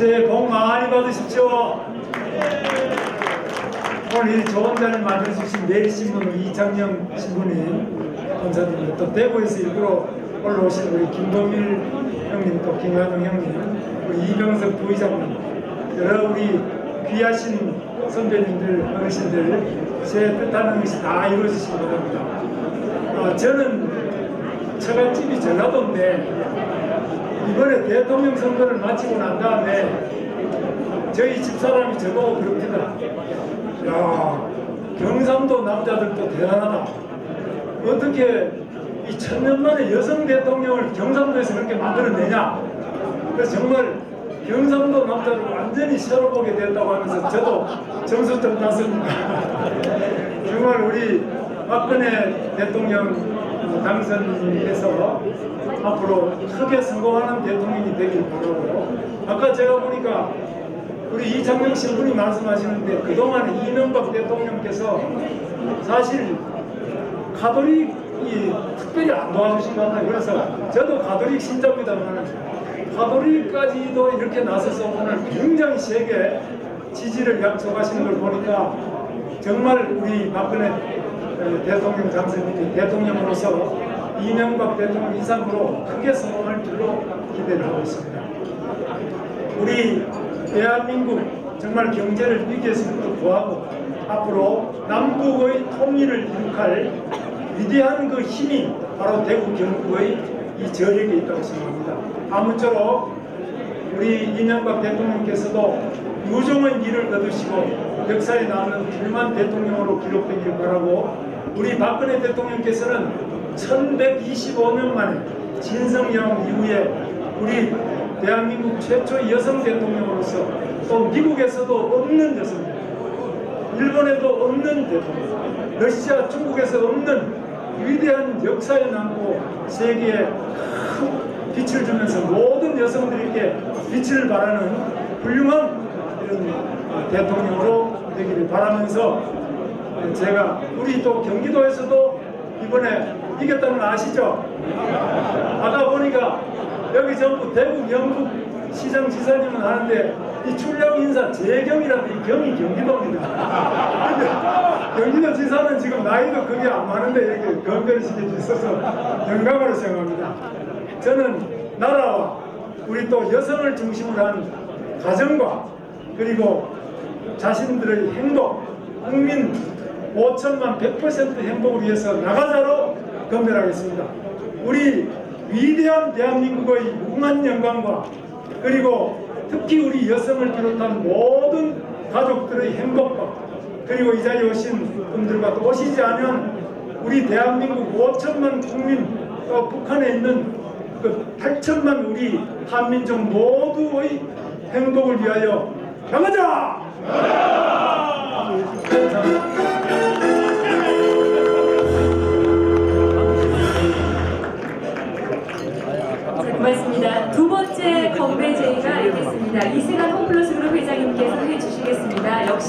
새해 복 많이 받으십시오. 오늘 이 좋은 자리를 만들어주신 내일신문 이창영 신부님 감사드립니다. 또 대구에서 일부러 올라오신 우리 김범일 형님 또 김하동 형님 우리 이병석 부의장님 여러 우리 귀하신 선배님들 어르신들 제 뜻하는 것이 다 이루어지시기 바랍니다. 아, 저는 처갓집이 전라도인데 이번에 대통령 선거를 마치고 난 다음에 저희 집사람이 저보고 그럽니다. 야, 경상도 남자들도 대단하다. 어떻게 이 천년 만에 여성 대통령을 경상도에서 그렇게 만들어내냐? 그래서 정말 경상도 남자를 완전히 새로 보게 됐다고 하면서 저도 점수 좀 땄습니다. 정말 우리 박근혜 대통령 당선해서 앞으로 크게 성공하는 대통령이 되길 바라고 아까 제가 보니까 우리 이창명 신분이 말씀하시는데 그동안 이명박 대통령께서 사실 가톨릭이 특별히 안 도와주신 것 같아요. 그래서 저도 가톨릭 신자입니다만 가톨릭까지도 이렇게 나서서 오늘 굉장히 세게 지지를 약속하시는 걸 보니까 정말 우리 박근혜 어, 대통령 당선인이 대통령으로서 이명박 대통령 이상으로 크게 성공할 줄로 기대를 하고 있습니다. 우리 대한민국 정말 경제를 위기에서부터 구하고 앞으로 남북의 통일을 이룩할 위대한 그 힘이 바로 대구 경북의 이 저력에 있다고 생각합니다. 아무쪼록 우리 이명박 대통령께서도 유종의 일을 거두시고 역사에 남는 훌륭한 대통령으로 기록되기를 바라고 우리 박근혜 대통령께서는 1125년 만에 진성령 이후에 우리 대한민국 최초 여성 대통령으로서 또 미국에서도 없는 여성 일본에도 없는 대통령 러시아 중국에서 없는 위대한 역사에 남고 세계에 큰 빛을 주면서 모든 여성들에게 빛을 발하는 훌륭한 이런 대통령으로 되기를 바라면서 제가 우리 또 경기도에서도 이번에 이겼다는 거 아시죠? 아까 보니까 여기 전부 대구 영국 시장 지사님은 하는데 이 출령 인사 재경이라는 이 경이 경기도입니다. 근데 경기도 지사는 지금 나이도 그게 안 많은데 이렇게 건배를 시켜주셔서 영광으로 생각합니다. 저는 나라와 우리 또 여성을 중심으로 한 가정과 그리고 자신들의 행복, 국민 5천만 100% 행복을 위해서 나가자로 건배하겠습니다. 우리 위대한 대한민국의 무궁한 영광과 그리고 특히 우리 여성을 비롯한 모든 가족들의 행복과 그리고 이 자리에 오신 분들과 또 오시지 않은 우리 대한민국 5천만 국민 또 북한에 있는 그 8천만 우리 한민족 모두의 행복을 위하여 나가자! 고맙습니다. 두 번째 건배 제의가 있겠습니다. 이승환 홈플러스 그룹 회장님께서 해주시겠습니다. 역시